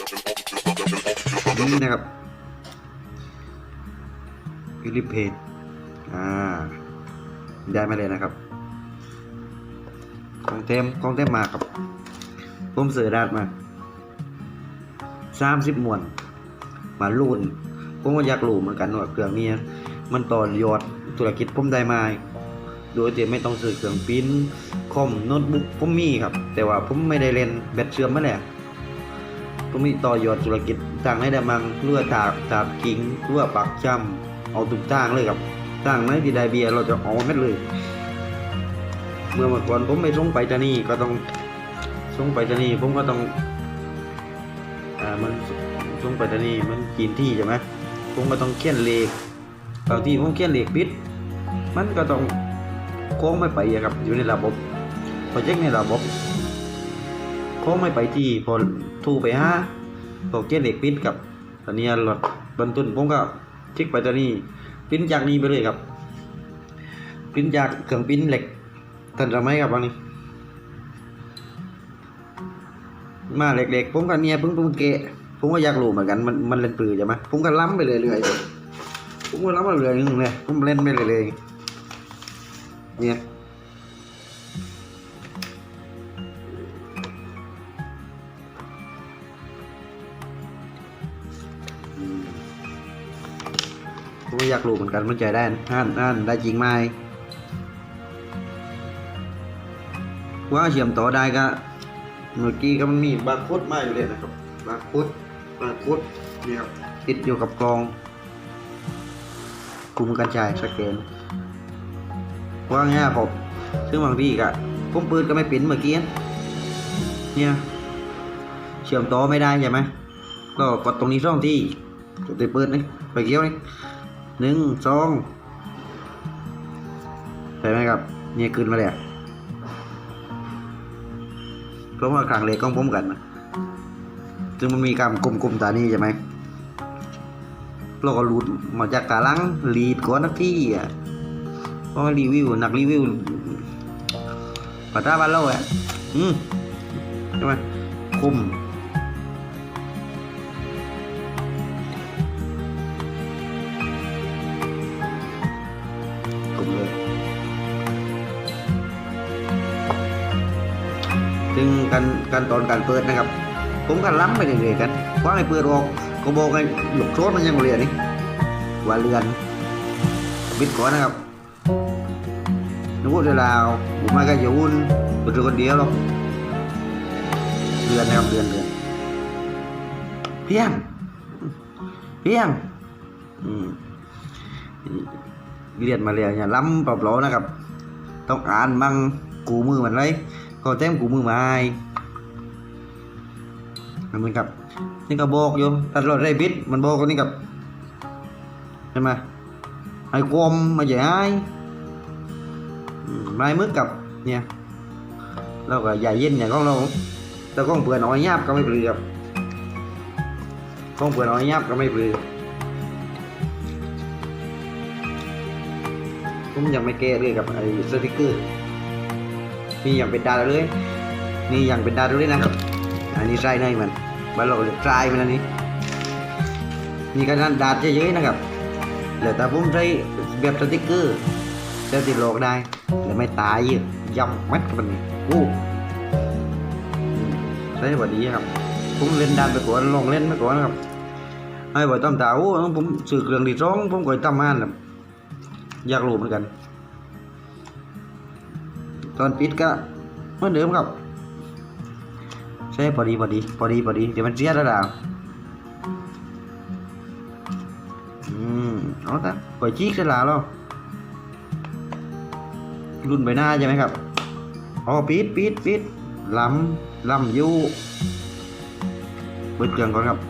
นี่นะครับฟิลิปเพนอ่าได้มาเลยนะครับ ของเต็มของเต็มมาครับผมเสือดาดมาสามสิบมวน มาลุ่นผมก็อยากรู้เหมือนกันว่าเครื่องนี้มันต่อยอดธุรกิจผมได้มาโดยที่ไม่ต้องซื้อเครื่องปิ้นคอมโน้ตบุ๊กผมมีครับ แต่ว่าผมไม่ได้เล่นแบตเชื่อมมาแหละ มมีต่อยอดธุรกิจต่างให้ได้มังเลือถากถากกิ่งเลือปากจำเอาทุกทางเลยครับต่างไหนที่ได้เบียร์เราจะเอาเม็ดเลย เมื่อเมื่อก่อนผมไม่ส่งไปจะนี่ก็ต้องส่งไปจะนี่ผมก็ต้องอ่ามันส่งไปจะนี่มันกินที่ใช่ไหมผมก็ต้องเขียนเลขบางทีผมเขียนเลขผิด มันก็ต้องโค้งไม่ไปครับอยู่ในระบบพอเช็คในระบบ โค้งไม่ไปที่พอทูไปห้าพอเขียนเลขผิดกับตอนนี้รถบรรทุนผมก็เช็คไปตอนนี้ปิ้นจากนี้ไปเลยครับ ปิ้นจากเครื่องปิ้นเหล็กทันสมัยครับวันนี้ มาเหล็กๆผมก็เนี่ยเพิ่งเพิ่งเกะผมก็อยากรู้เหมือนกันมันมันเล่นปืนใช่ไหมผมก็ล้ำไปเรื่อยๆผมก็ล้ำไปเรื่อยๆนึงเลยผมเล่นไปเรื่อยๆเนี่ย ก็อยากรู้เหมือนกันมันใจได้อ่านอ่านได้จริงไหมว่าเชื่อมต่อได้ก็เมื่อกี้ก็มันมีบาร์โค้ดมาอยู่เลยนะครับบาร์โค้ดบาร์โค้ดเนี่ยครับติดอยู่กับกลองกลุ่มกระจายสแกนว่าง่ายผมซึ่งบางทีก็ผมปืนก็ไม่ปิ้นเมื่อกี้เนี่ยเชื่อมต่อไม่ได้ใช่ไหมก็กดตรงนี้ช่องที่กดตัวปืนนี่ไปเกี้ยวนี่ หนึ่งสองใช่ไหมครับเนี่ยขึ้นมาเลยอะเพราะว่าครั้งเล็กของผมกันนะซึ่งมันมีการกลมๆตานี่ใช่ไหมเราก็รูดมาจากกาลังลีดก่อนนักที่อะเพราะรีวิวนักรีวิวปัตตาบ้านเราอะอืมใช่ไหมคมคม การการตอนการเปิดนะครับ ผมก็ล้ำไปเรื่อยๆกันว่าให้เปิดออกก็บอกให้หลบโทษมันยังเรียนนี่ว่าเรือนบิดก่อนนะครับนึกว่าเวลาผมมาก็จะวุ่นตัวคนเดียวหรอกเรือนนะครับเรือนเรือนเพียงเพียงเรียนมาเรียนอย่าล้ำเปล่าๆนะครับ ต้องอ่านมั่งกูมือมันไรก็แต้มกูมือม้นั่น เหมือนกับ นี่ก็บอกอยู่ถ้าเราได้บิดมันบอกกันนี่กับใช่ไหมไอ้กลมมาใหญ่ไม้มึกกับเนี่ยเราก็ใหญ่เย็นอย่างของเราแต่ของเปลือน้อยยับก็ไม่ปลือครับของเปลือน้อยยับก็ไม่ปลือผมยังไม่แก้เลยกับไอ้สติกเกอร์นี่อย่างเป็นดาราเลย นี่อย่างเป็นดาราเลยนะครับ อันนี้ใส่ในมันบ้านเราเรียกทรายมันอันนี้นี่ก็นั่นดาดเยอะๆนะครับแล้วแต่ผมใช้แบบสติ๊กเกอร์จะติดโลกได้แล้วไม่ตายยืดย่ำมัดมันนี่โอ้ใช้แบบนี้ครับผมเล่นดานไปก่อนลองเล่นไปก่อนนครับไอ้บ่อยต้อมตาโอ้ผมสื่อเครื่องดีร้องผมก็ทำงานแบบอยากรู้เหมือนกัน ตอนปิดก็เหมือนเดิมครับ ใช่พอดีพอดีพอดีพอดีเดี๋ยวมันเสียแล้วดาวอืมเอาตะปล่อยชีกเสร็จแล้วเหรอรุ่นใบหน้าใช่ไหมครับอ๋อปิดปิดปิดลำลำยู่เปิดเครื่องก่อนครับ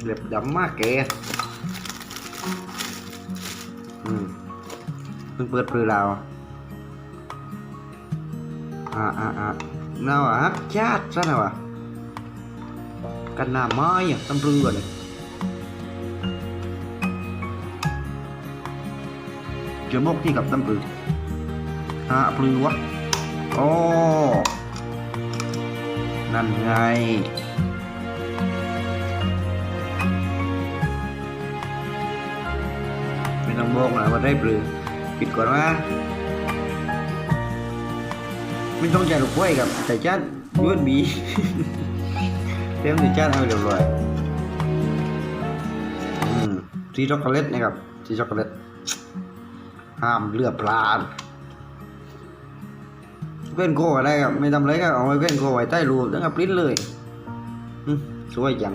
เชื่อเบียร์ปีนมันจะไหว้เปล่าๆเดียวเล็บดำมากแกอืมเพิ่งเปิดปลือเราอ่าอ่าอ่าน่าวะฮักชาติซะน่าวะกันหน้าไม้อะตำปลือเลยเจอบกที่กับตำปลือหาปลือวะโอ้นั่นไง บอกนะว่าได้ปลือปิดก่อนว่าไม่ต้องใจลูกกล้วยกับแต่จัดยวนบีเต็มที่จัดเอาเรียบร้อยสีช็อกโกแลตนะครับสีช็อกโกแลตห้ามเลือดปลาเพื่อนโคอะไรครับไม่ทำอะไรก็เอาไว้เพื่อนโคไว้ใต้รูปแล้วก็ปริ้นเลยสวยจัง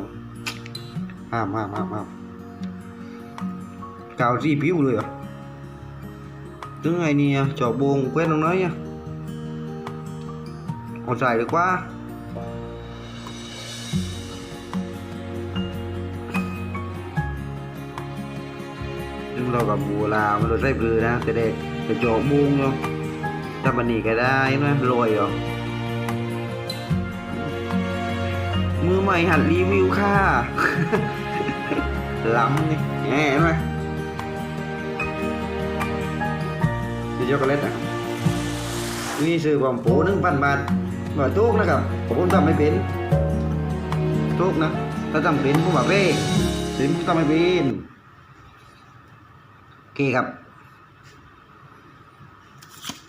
ห้ามห้ามห้ามห้าม กาวสีผิวเลยเหรอถึงไงเนี่ยจอบโบงเพื่อนตรงน้อยอะเอาใส่ดีกว่าซึ่งเรากับบูลามันเราใส่เปลือนะแต่เด็กแต่จอบโบงเนาะถ้ามันนี่ก็ได้นะลอยเหรอมือใหม่หัดรีวิวค่ะ ล้ำนี่แหมเห็นไหม สีช็อกโกแลตอะนี่ซื้อความโปหนึ่งพันบาทว่าทุกนะครับผมทำไม่เป็นทุกนะถ้าทำเป็นผมว่าเป้สิผมทำไม่เป็นโอเคครับ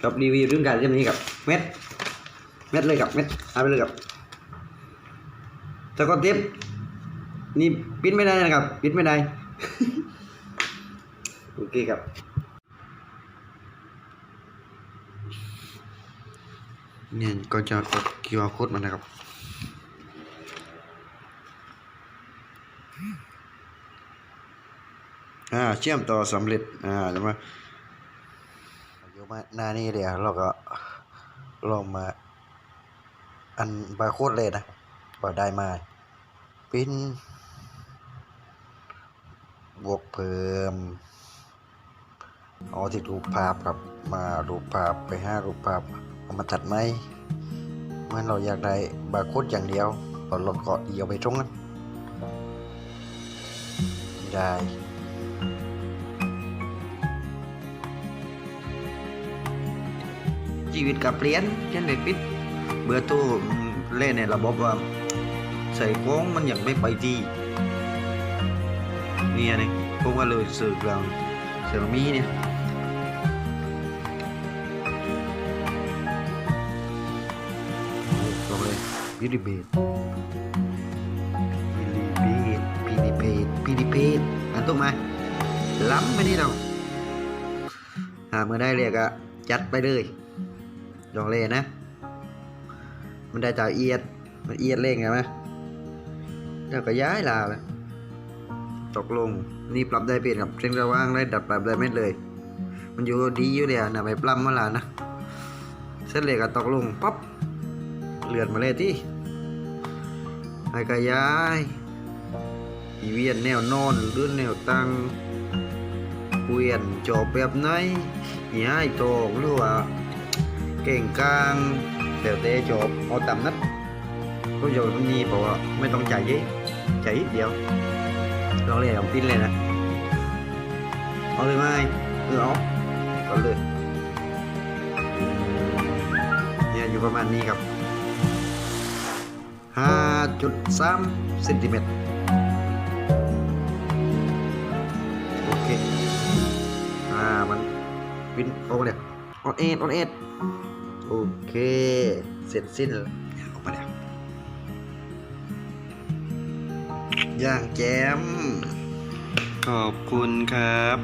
กับรีวิวเรื่องการเล่มนี้กับเม็ดเม็ดเลยกับเม็ดเอาไปเลยกับสกอตเทปนี่ปิดไม่ได้นะครับปิดไม่ได้ โอเคครับ เนี่ยก็จะกด QR code มันนะครับ อ่าเชื่อมต่อสำเร็จ อ่าแล้วมาอยู่มาหน้านี้เดี๋ยวเราก็ลองมา อันบาร์โค้ดเลยนะพอได้มาปิ้นบวกเพิ่มเอาที่รูปภาพครับมารูปภาพไปห้ารูปภาพ เอามาตัดไหมเมื่อเราอยากได้บาร์โค้ดอย่างเดียวเราลดก็เอียวไปตรงนั้นได้ชีวิตกับเปลี่ยนเช่นเด็กปิดเบื่อตู้เล่นในระบบว่า ใส่โค้งมันยังไม่ไปที่เนี่ยนี่ผมก็เลยสื่อกลางเซรามีเนี่ย เลยบิลิเบตบิลิเบตบิลิเบตบิลิเบตอันตุ้มไหมล้ำไปนี่เราหาเมื่อได้เรียกอะจัดไปเลยลองเล่นนะมันได้จากเอียด มันเอียดเล่นไงไหมแล้วก็ย้ายลาเลยตกลง นี่ปรับได้เปลี่ยนกับเส้นระว่างได้ดัดปรับได้ไม่เลย มันอยู่ดีอยู่เลยนะไปปรับมาลานะ เส้นเหล็กก็ตกลงปั๊บเลือดมาเลยที่ ให้ก็ย้ายอีเวียนแนวนอนหรือแนวตั้งเวียนจอบแบบไหนย้ายตรงหรือว่าเก่งกลางเดี๋ยวเตะจบเอาต่ำนัดก็โยนมันมีบอกว่าไม่ต้องจ่ายเยอะจ่ายเดียวลองเลยลองปิ้นเลยนะเอาเลยไหมเออเอาเอาเลยเนี่ยอยู่ประมาณนี้ครับ ห้าจุดสามเซนติเมตรโอเค อ่า มันปิ้นโอ้เนี่ยออนเอ็ดออนเอ็ดโอเค เสร็จสิ้นแล้วออกมาแล้วย่างแจมขอบคุณครับ